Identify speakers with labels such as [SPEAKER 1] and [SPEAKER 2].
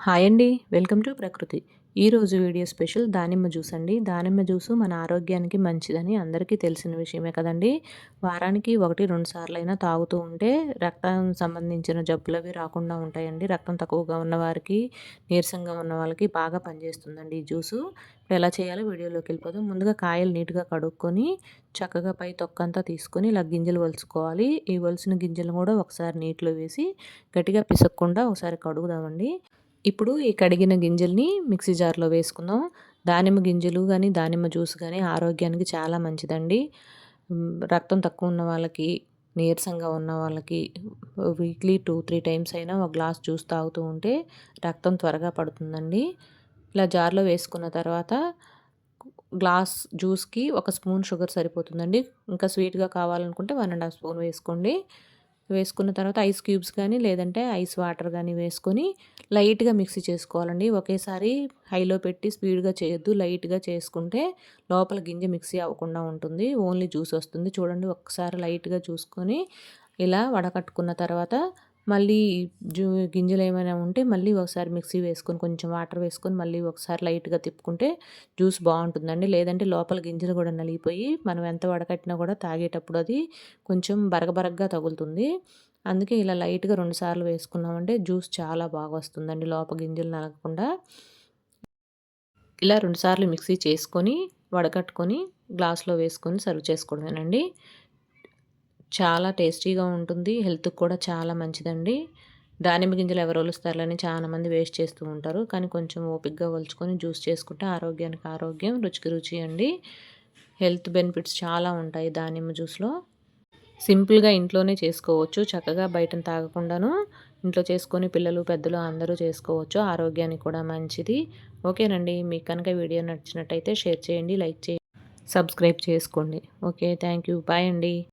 [SPEAKER 1] Hi అండి welcome to ప్రకృతి. ఈరోజు వీడియో స్పెషల్ దానిమ్మ జ్యూస్ అండి. దానిమ్మ జ్యూసు మన ఆరోగ్యానికి మంచిదని అందరికీ తెలిసిన విషయమే కదండి. వారానికి ఒకటి రెండు సార్లు అయినా తాగుతూ ఉంటే రక్తం సంబంధించిన జబ్బులు అవి రాకుండా ఉంటాయండి. రక్తం తక్కువగా ఉన్న వారికి నీరసంగా ఉన్న వాళ్ళకి బాగా పనిచేస్తుందండి ఈ జ్యూసు. ఇప్పుడు ఎలా చేయాలో వీడియోలోకి వెళ్ళిపోదాం. ముందుగా కాయలు నీట్గా కడుక్కొని చక్కగా పై తొక్కంతా తీసుకొని ఇలా గింజలు వలుసుకోవాలి ఈ వలసిన గింజలు కూడా ఒకసారి నీటిలో వేసి గట్టిగా పిసక్కుండా ఒకసారి కడుగుదామండి. ఇప్పుడు ఈ కడిగిన గింజల్ని మిక్సీ జార్లో వేసుకుందాం. దానిమ్మ గింజలు కానీ దానిమ్మ జ్యూస్ కానీ ఆరోగ్యానికి చాలా మంచిదండి. రక్తం తక్కువ ఉన్న వాళ్ళకి నీరసంగా ఉన్న వాళ్ళకి వీక్లీ టూ త్రీ టైమ్స్ అయినా ఒక గ్లాస్ జ్యూస్ తాగుతూ ఉంటే రక్తం త్వరగా పడుతుందండి. ఇలా జార్లో వేసుకున్న తర్వాత గ్లాస్ జ్యూస్కి ఒక స్పూన్ షుగర్ సరిపోతుందండి. ఇంకా స్వీట్గా కావాలనుకుంటే వన్ అండ్ హాఫ్ స్పూన్ వేసుకోండి. వేసుకున్న తర్వాత ఐస్ క్యూబ్స్ కానీ లేదంటే ఐస్ వాటర్ కానీ వేసుకొని లైట్గా మిక్సీ చేసుకోవాలండి. ఒకేసారి హైలో పెట్టి స్పీడ్గా చేయొద్దు. లైట్గా చేసుకుంటే లోపల గింజ మిక్సీ అవ్వకుండా ఉంటుంది. ఓన్లీ జ్యూస్ వస్తుంది. చూడండి ఒకసారి లైట్గా చూసుకొని ఇలా వడకట్టుకున్న తర్వాత మళ్ళీ జూ గింజలు ఏమైనా ఉంటే మళ్ళీ ఒకసారి మిక్సీ వేసుకొని కొంచెం వాటర్ వేసుకొని మళ్ళీ ఒకసారి లైట్గా తిప్పుకుంటే జ్యూస్ బాగుంటుందండి. లేదంటే లోపల గింజలు కూడా నలిగిపోయి మనం ఎంత వడకట్టినా కూడా తాగేటప్పుడు అది కొంచెం బరగబరగ్గా తగులుతుంది. అందుకే ఇలా లైట్గా రెండుసార్లు వేసుకున్నామంటే జ్యూస్ చాలా బాగా వస్తుందండి లోపల గింజలు నలగకుండా. ఇలా రెండుసార్లు మిక్సీ చేసుకొని వడకట్టుకొని గ్లాస్లో వేసుకొని సర్వ్ చేసుకోవడమేనండి. చాలా టేస్టీగా ఉంటుంది. హెల్త్కి కూడా చాలా మంచిదండి. దానిమ్మ గింజలు ఎవరు ఒలుస్తారని చాలామంది వేస్ట్ చేస్తూ ఉంటారు. కానీ కొంచెం ఓపిక్గా ఒలుచుకొని జ్యూస్ చేసుకుంటే ఆరోగ్యానికి ఆరోగ్యం రుచికి రుచి అండి. హెల్త్ బెనిఫిట్స్ చాలా ఉంటాయి దానిమ్మ జ్యూస్లో. సింపుల్గా ఇంట్లోనే చేసుకోవచ్చు. చక్కగా బయట తాగకుండాను ఇంట్లో చేసుకొని పిల్లలు పెద్దలు అందరూ చేసుకోవచ్చు. ఆరోగ్యానికి కూడా మంచిది. ఓకేనండి. మీకు కనుక వీడియో నచ్చినట్టయితే షేర్ చేయండి లైక్ చేయండి సబ్స్క్రైబ్ చేసుకోండి. ఓకే. Thank you. బాయ్ అండి.